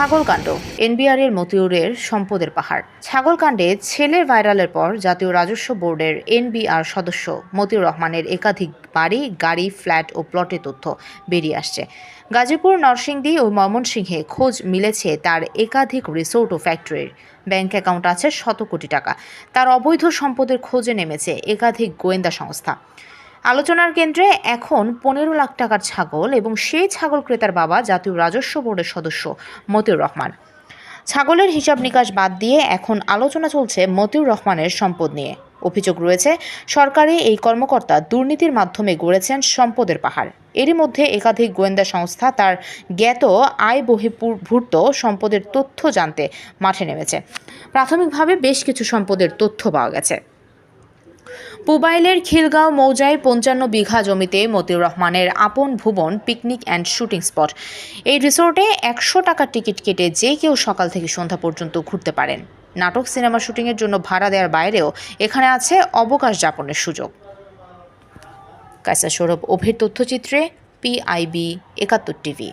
ছাগলকাণ্ড। NBR এর মতিউরের সম্পদের পাহাড়। ছাগলকাণ্ডে ছেলের ভাইরালের পর জাতীয় রাজস্ব বোর্ডের এনবিআর সদস্য মতিউর রহমানের একাধিক বাড়ি, গাড়ি, ফ্ল্যাট ও প্লটের তথ্য বেরিয়ে আসছে। গাজীপুর, নরসিংদী ও ময়মনসিংহে খোঁজ মিলেছে তার একাধিক রিসোর্ট ও ফ্যাক্টরির। ব্যাংক অ্যাকাউন্ট আছে শত কোটি টাকা। তার অবৈধ সম্পদের খোঁজে নেমেছে একাধিক গোয়েন্দা সংস্থা। আলোচনার কেন্দ্রে এখন পনেরো লাখ টাকার ছাগল এবং সেই ছাগল ক্রেতার বাবা জাতীয় রাজস্ব বোর্ডের সদস্য মতিউর রহমান। ছাগলের হিসাব নিকাশ বাদ দিয়ে এখন আলোচনা চলছে মতিউর রহমানের সম্পদ নিয়ে। অভিযোগ রয়েছে, সরকারি এই কর্মকর্তা দুর্নীতির মাধ্যমে গড়েছেন সম্পদের পাহাড়। এরই মধ্যে একাধিক গোয়েন্দা সংস্থা তার জ্ঞাত আয় বহির্ভূত সম্পদের তথ্য জানতে মাঠে নেমেছে। প্রাথমিকভাবে বেশ কিছু সম্পদের তথ্য পাওয়া গেছে। পুবাইলের খিলগাঁও মৌজায় পঞ্চান্ন বিঘা জমিতে মতিউর রহমানের Apon Bhubon picnic and shooting spot. এই রিসোর্টে একশো টাকার টিকিট কেটে যে কেউ সকাল থেকে সন্ধ্যা পর্যন্ত ঘুরতে পারেন। নাটক, সিনেমা শুটিংয়ের জন্য ভাড়া দেওয়ার বাইরেও এখানে আছে অবকাশ যাপনের সুযোগ। কায়সা সৌরভ, অভির তথ্যচিত্রে, পিআইবি একাত্তর টিভি।